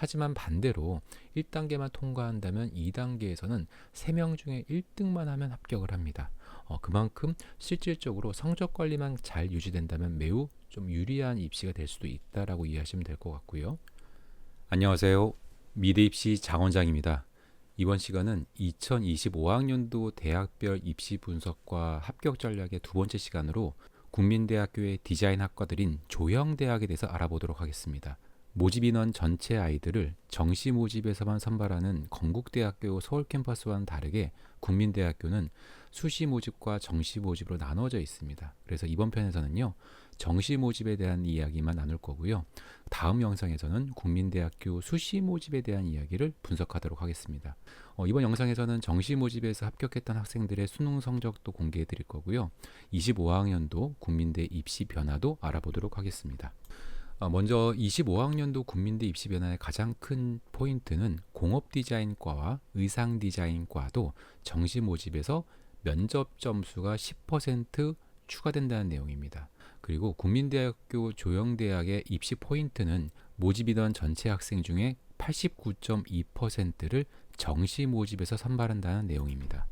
하지만 반대로 1단계만 통과한다면 2단계에서는 3명 중에 1등만 하면 합격을 합니다. 어, 그만큼 실질적으로 성적 관리만 잘 유지된다면 매우 좀 유리한 입시가 될 수도 있다라고 이해하시면 될 것 같고요. 안녕하세요. 미래 입시 장원장입니다. 이번 시간은 2025학년도 대학별 입시 분석과 합격 전략의 두 번째 시간으로 국민대학교의 디자인 학과들인 조형대학에 대해서 알아보도록 하겠습니다. 모집 인원 전체 아이들을 정시 모집에서만 선발하는 건국대학교 서울 캠퍼스와는 다르게 국민대학교는 수시 모집과 정시 모집으로 나눠져 있습니다. 그래서 이번 편에서는요, 정시 모집에 대한 이야기만 나눌 거고요. 다음 영상에서는 국민대학교 수시 모집에 대한 이야기를 분석하도록 하겠습니다. 어, 이번 영상에서는 정시 모집에서 합격했던 학생들의 수능 성적도 공개해 드릴 거고요. 25학년도 국민대 입시 변화도 알아보도록 하겠습니다. 어, 먼저 25학년도 국민대 입시 변화의 가장 큰 포인트는 공업 디자인과와 의상 디자인과도 정시 모집에서 면접 점수가 10% 추가된다는 내용입니다. 그리고 국민대학교 조영대학의 입시 포인트는 모집 인원 전체 학생 중에 89.2%를 정시 모집에서 선발한다는 내용입니다.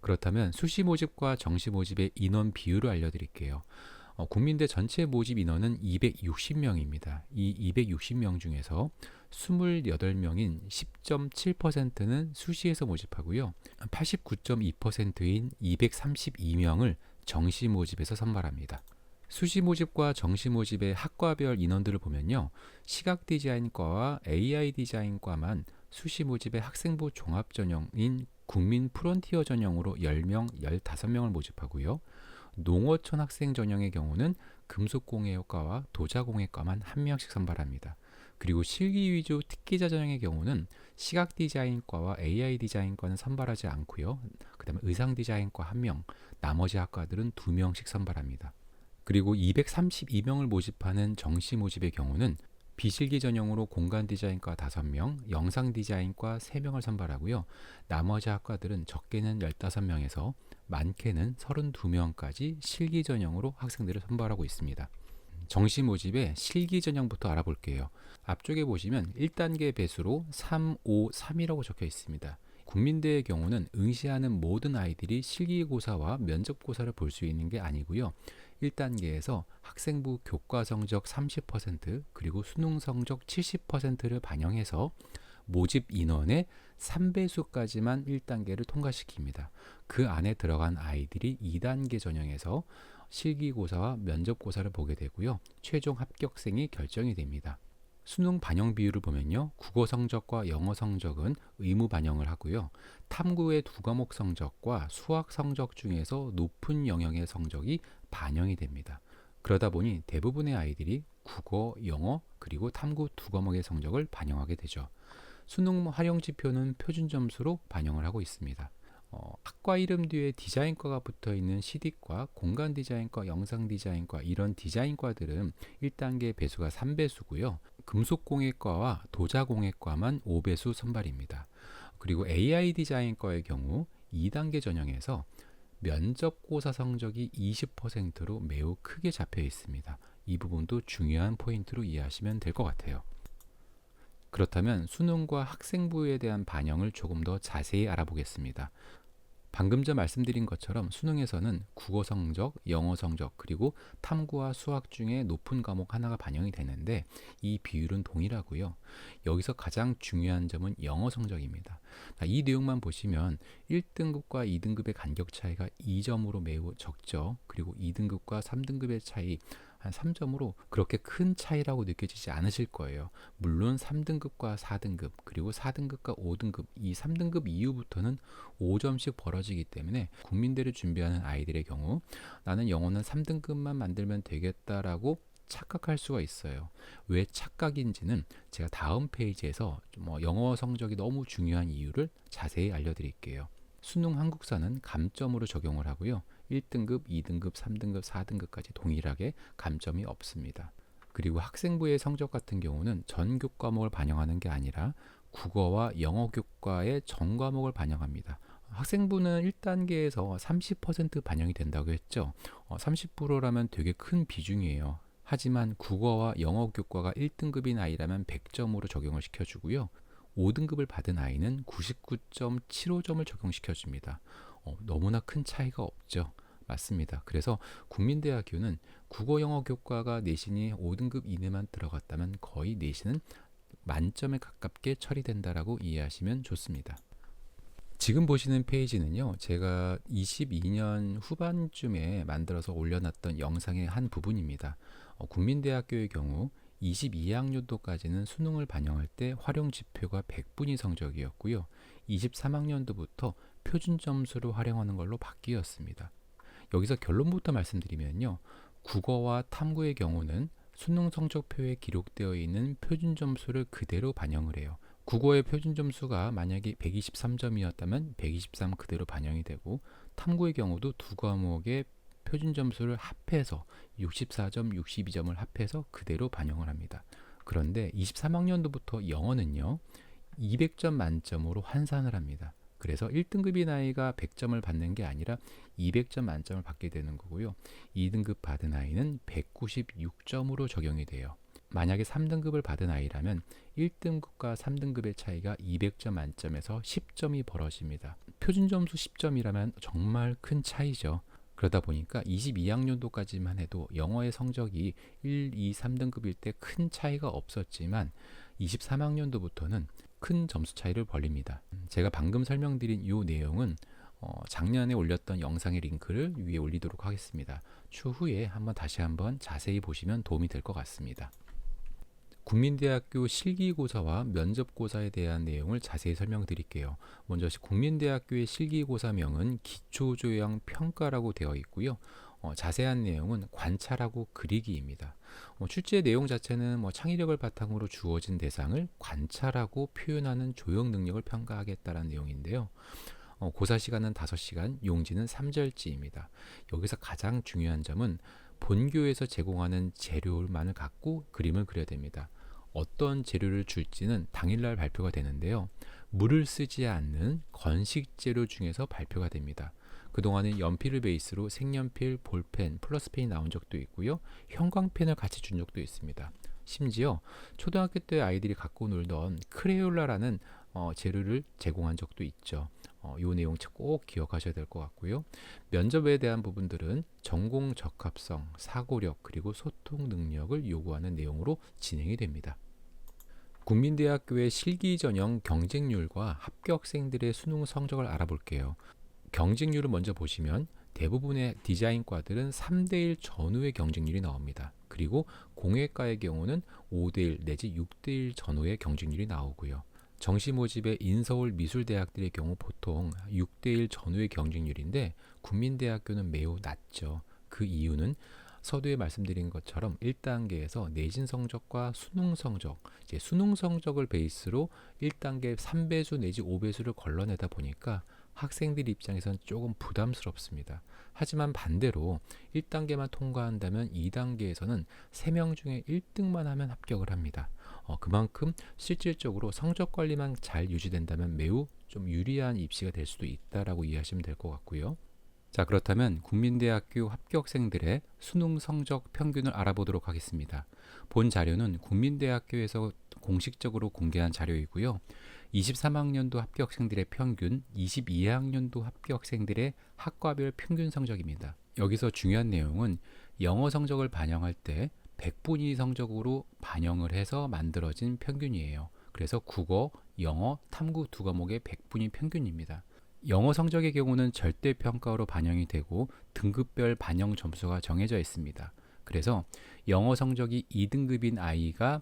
그렇다면 수시 모집과 정시 모집의 인원 비율을 알려드릴게요. 어, 국민대 전체 모집 인원은 260명입니다. 이 260명 중에서 28명인 10.7%는 수시에서 모집하고요. 89.2%인 232명을 정시 모집에서 선발합니다. 수시 모집과 정시 모집의 학과별 인원들을 보면요. 시각 디자인과와 AI 디자인과만 수시 모집의 학생부 종합 전형인 국민 프론티어 전형으로 10명, 15명을 모집하고요. 농어촌 학생 전형의 경우는 금속공예과와 도자공예과만 한 명씩 선발합니다. 그리고 실기 위주 특기자 전형의 경우는 시각 디자인과와 AI 디자인과는 선발하지 않고요. 그다음에 의상 디자인과 한 명, 나머지 학과들은 두 명씩 선발합니다. 그리고 232명을 모집하는 정시 모집의 경우는 비실기 전형으로 공간 디자인과 5명, 영상 디자인과 3명을 선발하고요. 나머지 학과들은 적게는 15명에서 많게는 32명까지 실기 전형으로 학생들을 선발하고 있습니다. 정시 모집의 실기 전형부터 알아볼게요. 앞쪽에 보시면 1단계 배수로 3, 5, 3이라고 적혀 있습니다. 국민대의 경우는 응시하는 모든 아이들이 실기고사와 면접고사를 볼 수 있는 게 아니고요. 1단계에서 학생부 교과 성적 30% 그리고 수능 성적 70%를 반영해서 모집 인원의 3배수까지만 1단계를 통과시킵니다. 그 안에 들어간 아이들이 2단계 전형에서 실기고사와 면접고사를 보게 되고요. 최종 합격생이 결정이 됩니다. 수능 반영 비율을 보면요. 국어 성적과 영어 성적은 의무 반영을 하고요. 탐구의 두 과목 성적과 수학 성적 중에서 높은 영역의 성적이 반영이 됩니다. 그러다 보니 대부분의 아이들이 국어, 영어, 그리고 탐구 두 과목의 성적을 반영하게 되죠. 수능 활용 지표는 표준 점수로 반영을 하고 있습니다. 어, 학과 이름 뒤에 디자인과가 붙어 있는 CD과, 공간 디자인과, 영상 디자인과 이런 디자인과들은 1단계 배수가 3배수고요. 금속공예과와 도자공예과만 5배수 선발입니다. 그리고 AI 디자인과의 경우 2단계 전형에서 면접고사 성적이 20%로 매우 크게 잡혀 있습니다. 이 부분도 중요한 포인트로 이해하시면 될 것 같아요. 그렇다면 수능과 학생부에 대한 반영을 조금 더 자세히 알아보겠습니다. 방금 전 말씀드린 것처럼 수능에서는 국어 성적, 영어 성적, 그리고 탐구와 수학 중에 높은 과목 하나가 반영이 되는데 이 비율은 동일하고요. 여기서 가장 중요한 점은 영어 성적입니다. 이 내용만 보시면 1등급과 2등급의 간격 차이가 2점으로 매우 적죠. 그리고 2등급과 3등급의 차이 한 3점으로 그렇게 큰 차이라고 느껴지지 않으실 거예요. 물론 3등급과 4등급 그리고 4등급과 5등급 이 3등급 이후부터는 5점씩 벌어지기 때문에 국민대를 준비하는 아이들의 경우 나는 영어는 3등급만 만들면 되겠다라고 착각할 수가 있어요. 왜 착각인지는 제가 다음 페이지에서 뭐 영어 성적이 너무 중요한 이유를 자세히 알려드릴게요. 수능 한국사는 감점으로 적용을 하고요. 1등급, 2등급, 3등급, 4등급까지 동일하게 감점이 없습니다. 그리고 학생부의 성적 같은 경우는 전 교과목을 반영하는 게 아니라 국어와 영어 교과의 전 과목을 반영합니다. 학생부는 1단계에서 30% 반영이 된다고 했죠. 어, 30%라면 되게 큰 비중이에요. 하지만 국어와 영어 교과가 1등급인 아이라면 100점으로 적용을 시켜주고요. 5등급을 받은 아이는 99.75점을 적용시켜줍니다. 어, 너무나 큰 차이가 없죠. 맞습니다. 그래서 국민대학교는 국어 영어 교과가 내신이 5등급 이내만 들어갔다면 거의 내신은 만점에 가깝게 처리된다라고 이해하시면 좋습니다. 지금 보시는 페이지는요, 제가 22년 후반쯤에 만들어서 올려놨던 영상의 한 부분입니다. 어, 국민대학교의 경우 22학년도까지는 수능을 반영할 때 활용 지표가 100분위 성적이었고요. 23학년도부터 표준 점수를 활용하는 걸로 바뀌었습니다. 여기서 결론부터 말씀드리면요. 국어와 탐구의 경우는 수능 성적표에 기록되어 있는 표준 점수를 그대로 반영을 해요. 국어의 표준 점수가 만약에 123점이었다면 123 그대로 반영이 되고 탐구의 경우도 두 과목의 표준 점수를 합해서 64점, 62점을 합해서 그대로 반영을 합니다. 그런데 23학년도부터 영어는요. 200점 만점으로 환산을 합니다. 그래서 1등급인 아이가 100점을 받는 게 아니라 200점 만점을 받게 되는 거고요. 2등급 받은 아이는 196점으로 적용이 돼요. 만약에 3등급을 받은 아이라면 1등급과 3등급의 차이가 200점 만점에서 10점이 벌어집니다. 표준 점수 10점이라면 정말 큰 차이죠. 그러다 보니까 22학년도까지만 해도 영어의 성적이 1, 2, 3등급일 때 큰 차이가 없었지만 23학년도부터는 큰 점수 차이를 벌립니다. 제가 방금 설명드린 이 내용은 어, 작년에 올렸던 영상의 링크를 위에 올리도록 하겠습니다. 추후에 한번 다시 한번 자세히 보시면 도움이 될 것 같습니다. 국민대학교 실기고사와 면접고사에 대한 내용을 자세히 설명드릴게요. 먼저 국민대학교의 실기고사명은 기초조형 평가라고 되어 있고요. 어, 자세한 내용은 관찰하고 그리기입니다. 어, 출제 내용 자체는 뭐 창의력을 바탕으로 주어진 대상을 관찰하고 표현하는 조형 능력을 평가하겠다는 내용인데요. 어, 고사 시간은 5시간, 용지는 3절지입니다. 여기서 가장 중요한 점은 본교에서 제공하는 재료만을 갖고 그림을 그려야 됩니다. 어떤 재료를 줄지는 당일날 발표가 되는데요. 물을 쓰지 않는 건식 재료 중에서 발표가 됩니다. 그동안은 연필을 베이스로 색연필, 볼펜, 플러스펜이 나온 적도 있고요. 형광펜을 같이 준 적도 있습니다. 심지어 초등학교 때 아이들이 갖고 놀던 크레올라라는 어, 재료를 제공한 적도 있죠. 어, 이 내용 꼭 기억하셔야 될 것 같고요. 면접에 대한 부분들은 전공 적합성, 사고력 그리고 소통 능력을 요구하는 내용으로 진행이 됩니다. 국민대학교의 실기 전형 경쟁률과 합격생들의 수능 성적을 알아볼게요. 경쟁률을 먼저 보시면 대부분의 디자인과들은 3대1 전후의 경쟁률이 나옵니다. 그리고 공예과의 경우는 5대1 내지 6대1 전후의 경쟁률이 나오고요. 정시 모집의 인서울 미술대학들의 경우 보통 6대1 전후의 경쟁률인데 국민대학교는 매우 낮죠. 그 이유는 서두에 말씀드린 것처럼 1단계에서 내신 성적과 수능 성적, 이제 수능 성적을 베이스로 1단계 3배수 내지 5배수를 걸러내다 보니까 학생들 입장에선 조금 부담스럽습니다. 하지만 반대로 1단계만 통과한다면 2단계에서는 3명 중에 1등만 하면 합격을 합니다. 어, 그만큼 실질적으로 성적 관리만 잘 유지된다면 매우 좀 유리한 입시가 될 수도 있다라고 이해하시면 될 것 같고요. 자, 그렇다면 국민대학교 합격생들의 수능 성적 평균을 알아보도록 하겠습니다. 본 자료는 국민대학교에서 공식적으로 공개한 자료이고요. 23학년도 합격생들의 평균, 22학년도 합격생들의 학과별 평균 성적입니다. 여기서 중요한 내용은 영어 성적을 반영할 때 100분위 성적으로 반영을 해서 만들어진 평균이에요. 그래서 국어, 영어, 탐구 두 과목의 100분위 평균입니다. 영어 성적의 경우는 절대 평가로 반영이 되고 등급별 반영 점수가 정해져 있습니다. 그래서 영어 성적이 2등급인 아이가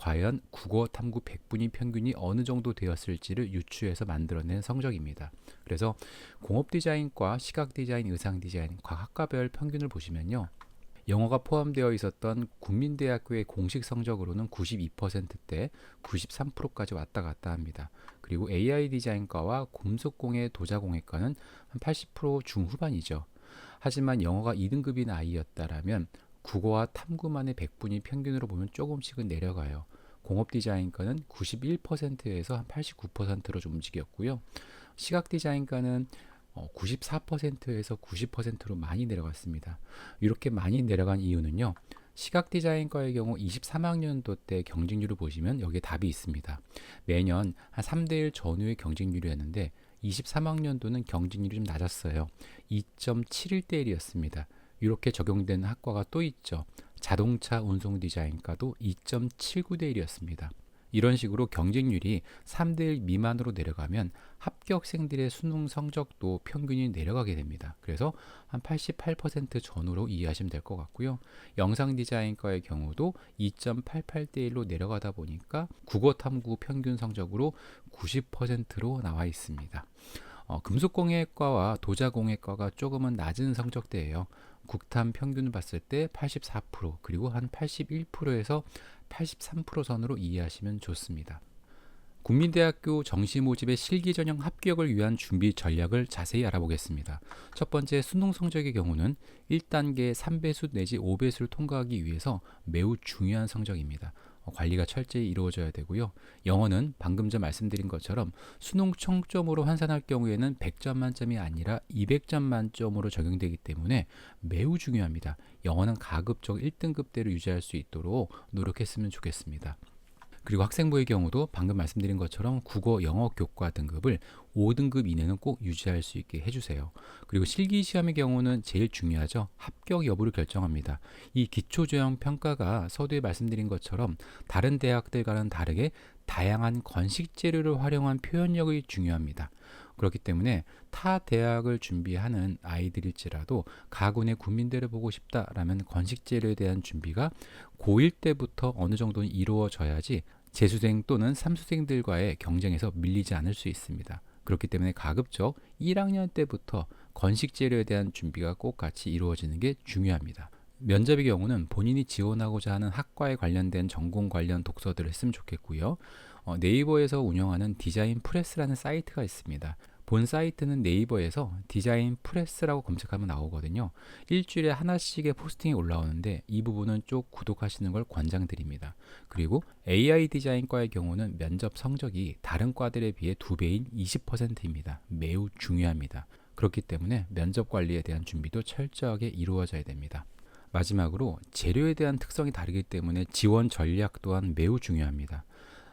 과연 국어 탐구 100분위 평균이 어느 정도 되었을지를 유추해서 만들어낸 성적입니다. 그래서 공업 디자인과 시각 디자인, 의상 디자인, 과학과별 평균을 보시면요. 영어가 포함되어 있었던 국민대학교의 공식 성적으로는 92%대 93%까지 왔다 갔다 합니다. 그리고 AI 디자인과와 금속공예 도자공예과는 한 80% 중후반이죠. 하지만 영어가 2등급인 아이였다라면 국어와 탐구만의 100분위 평균으로 보면 조금씩은 내려가요. 공업 디자인과는 91%에서 한 89%로 좀 움직였고요. 시각 디자인과는 94%에서 90%로 많이 내려갔습니다. 이렇게 많이 내려간 이유는요. 시각 디자인과의 경우 23학년도 때 경쟁률을 보시면 여기에 답이 있습니다. 매년 한 3대1 전후의 경쟁률이었는데 23학년도는 경쟁률이 좀 낮았어요. 2.71대 1이었습니다. 이렇게 적용된 학과가 또 있죠. 자동차 운송 디자인과도 2.79대 1이었습니다. 이런 식으로 경쟁률이 3대 1 미만으로 내려가면 합격생들의 수능 성적도 평균이 내려가게 됩니다. 그래서 한 88% 전후로 이해하시면 될 것 같고요. 영상 디자인과의 경우도 2.88대 1로 내려가다 보니까 국어 탐구 평균 성적으로 90%로 나와 있습니다. 어, 금속공예과와 도자공예과가 조금은 낮은 성적대예요. 국탐 평균을 봤을 때 84% 그리고 한 81%에서 83% 선으로 이해하시면 좋습니다. 국민대학교 정시 모집의 실기 전형 합격을 위한 준비 전략을 자세히 알아보겠습니다. 첫 번째 수능 성적의 경우는 1단계 3배수 내지 5배수를 통과하기 위해서 매우 중요한 성적입니다. 어, 관리가 철저히 이루어져야 되고요. 영어는 방금 전 말씀드린 것처럼 수능 총점으로 환산할 경우에는 100점 만점이 아니라 200점 만점으로 적용되기 때문에 매우 중요합니다. 영어는 가급적 1등급대로 유지할 수 있도록 노력했으면 좋겠습니다. 그리고 학생부의 경우도 방금 말씀드린 것처럼 국어, 영어 교과 등급을 5등급 이내는 꼭 유지할 수 있게 해주세요. 그리고 실기 시험의 경우는 제일 중요하죠. 합격 여부를 결정합니다. 이 기초조형 평가가 서두에 말씀드린 것처럼 다른 대학들과는 다르게 다양한 건식 재료를 활용한 표현력이 중요합니다. 그렇기 때문에 타 대학을 준비하는 아이들일지라도 가군의 국민대를 보고 싶다라면 건식 재료에 대한 준비가 고1 때부터 어느 정도는 이루어져야지 재수생 또는 삼수생들과의 경쟁에서 밀리지 않을 수 있습니다. 그렇기 때문에 가급적 1학년 때부터 건식 재료에 대한 준비가 꼭 같이 이루어지는 게 중요합니다. 면접의 경우는 본인이 지원하고자 하는 학과에 관련된 전공 관련 독서들을 했으면 좋겠고요. 어, 네이버에서 운영하는 디자인 프레스라는 사이트가 있습니다. 본 사이트는 네이버에서 디자인 프레스라고 검색하면 나오거든요. 일주일에 하나씩의 포스팅이 올라오는데 이 부분은 쭉 구독하시는 걸 권장드립니다. 그리고 AI 디자인과의 경우는 면접 성적이 다른 과들에 비해 두 배인 20%입니다. 매우 중요합니다. 그렇기 때문에 면접 관리에 대한 준비도 철저하게 이루어져야 됩니다. 마지막으로 재료에 대한 특성이 다르기 때문에 지원 전략 또한 매우 중요합니다.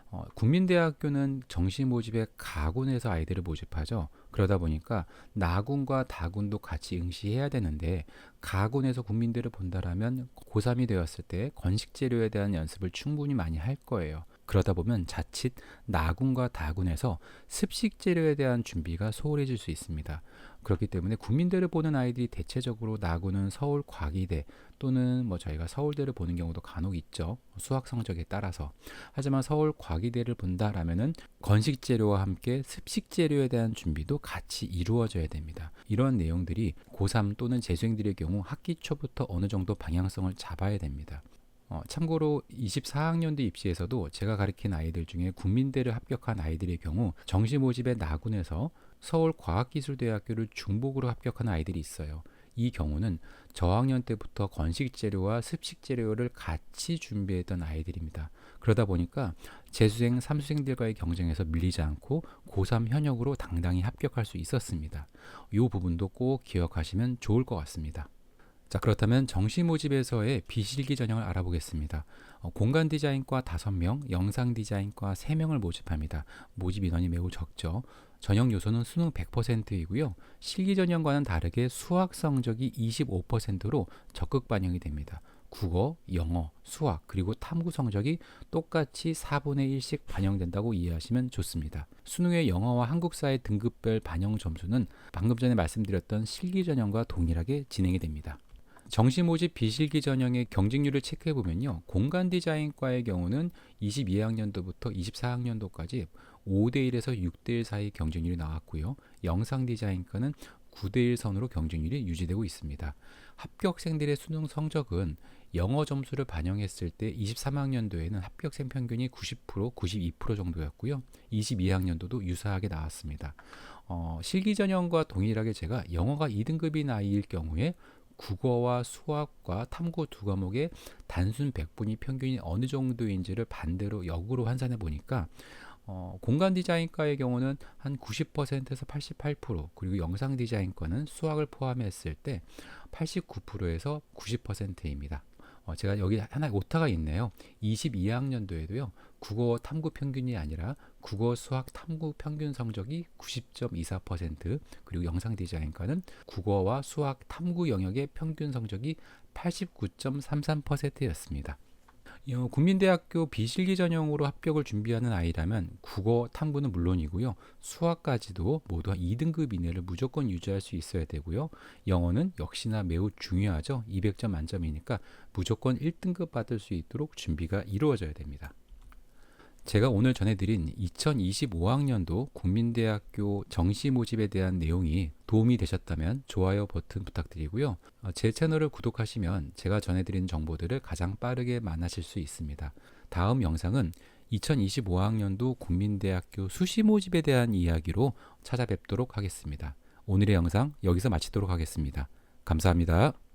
어, 국민대학교는 정시 모집에 가군에서 아이들을 모집하죠. 그러다 보니까 나군과 다군도 같이 응시해야 되는데 가군에서 국민대를 본다라면 고3이 되었을 때 건식 재료에 대한 연습을 충분히 많이 할 거예요. 그러다 보면 자칫 나군과 다군에서 습식 재료에 대한 준비가 소홀해질 수 있습니다. 그렇기 때문에 국민대를 보는 아이들이 대체적으로 나고는 서울 과기대 또는 뭐 저희가 서울대를 보는 경우도 간혹 있죠. 수학 성적에 따라서. 하지만 서울 과기대를 본다라면은 건식 재료와 함께 습식 재료에 대한 준비도 같이 이루어져야 됩니다. 이런 내용들이 고3 또는 재수생들의 경우 학기 초부터 어느 정도 방향성을 잡아야 됩니다. 어, 참고로 24학년도 입시에서도 제가 가르친 아이들 중에 국민대를 합격한 아이들의 경우 정시 모집의 나군에서 서울과학기술대학교를 중복으로 합격한 아이들이 있어요. 이 경우는 저학년 때부터 건식 재료와 습식 재료를 같이 준비했던 아이들입니다. 그러다 보니까 재수생, 삼수생들과의 경쟁에서 밀리지 않고 고3 현역으로 당당히 합격할 수 있었습니다. 이 부분도 꼭 기억하시면 좋을 것 같습니다. 자 그렇다면 정시 모집에서의 비실기 전형을 알아보겠습니다. 어, 공간 디자인과 5명, 영상 디자인과 3명을 모집합니다. 모집 인원이 매우 적죠. 전형 요소는 수능 100%이고요. 실기 전형과는 다르게 수학 성적이 25%로 적극 반영이 됩니다. 국어, 영어, 수학, 그리고 탐구 성적이 똑같이 4분의 1씩 반영된다고 이해하시면 좋습니다. 수능의 영어와 한국사의 등급별 반영 점수는 방금 전에 말씀드렸던 실기 전형과 동일하게 진행이 됩니다. 정시 모집 비실기 전형의 경쟁률을 체크해 보면요. 공간 디자인과의 경우는 22학년도부터 24학년도까지 5대 1에서 6대 1 사이 경쟁률이 나왔고요. 영상 디자인과는 9대 1 선으로 경쟁률이 유지되고 있습니다. 합격생들의 수능 성적은 영어 점수를 반영했을 때 23학년도에는 합격생 평균이 90%, 92% 정도였고요. 22학년도도 유사하게 나왔습니다. 어, 실기 전형과 동일하게 제가 영어가 2등급인 아이일 경우에 국어와 수학과 탐구 두 과목의 단순 백분위 평균이 어느 정도인지를 반대로 역으로 환산해 보니까 어, 공간 디자인과의 경우는 한 90%에서 88% 그리고 영상 디자인과는 수학을 포함했을 때 89%에서 90%입니다. 어, 제가 여기 하나 오타가 있네요. 22학년도에도요. 국어 탐구 평균이 아니라 국어 수학 탐구 평균 성적이 90.24% 그리고 영상 디자인과는 국어와 수학 탐구 영역의 평균 성적이 89.33%였습니다. 어, 국민대학교 비실기 전형으로 합격을 준비하는 아이라면 국어 탐구는 물론이고요. 수학까지도 모두 2등급 이내를 무조건 유지할 수 있어야 되고요. 영어는 역시나 매우 중요하죠. 200점 만점이니까 무조건 1등급 받을 수 있도록 준비가 이루어져야 됩니다. 제가 오늘 전해드린 2025학년도 국민대학교 정시 모집에 대한 내용이 도움이 되셨다면 좋아요 버튼 부탁드리고요. 어, 제 채널을 구독하시면 제가 전해드린 정보들을 가장 빠르게 만나실 수 있습니다. 다음 영상은 2025학년도 국민대학교 수시 모집에 대한 이야기로 찾아뵙도록 하겠습니다. 오늘의 영상 여기서 마치도록 하겠습니다. 감사합니다.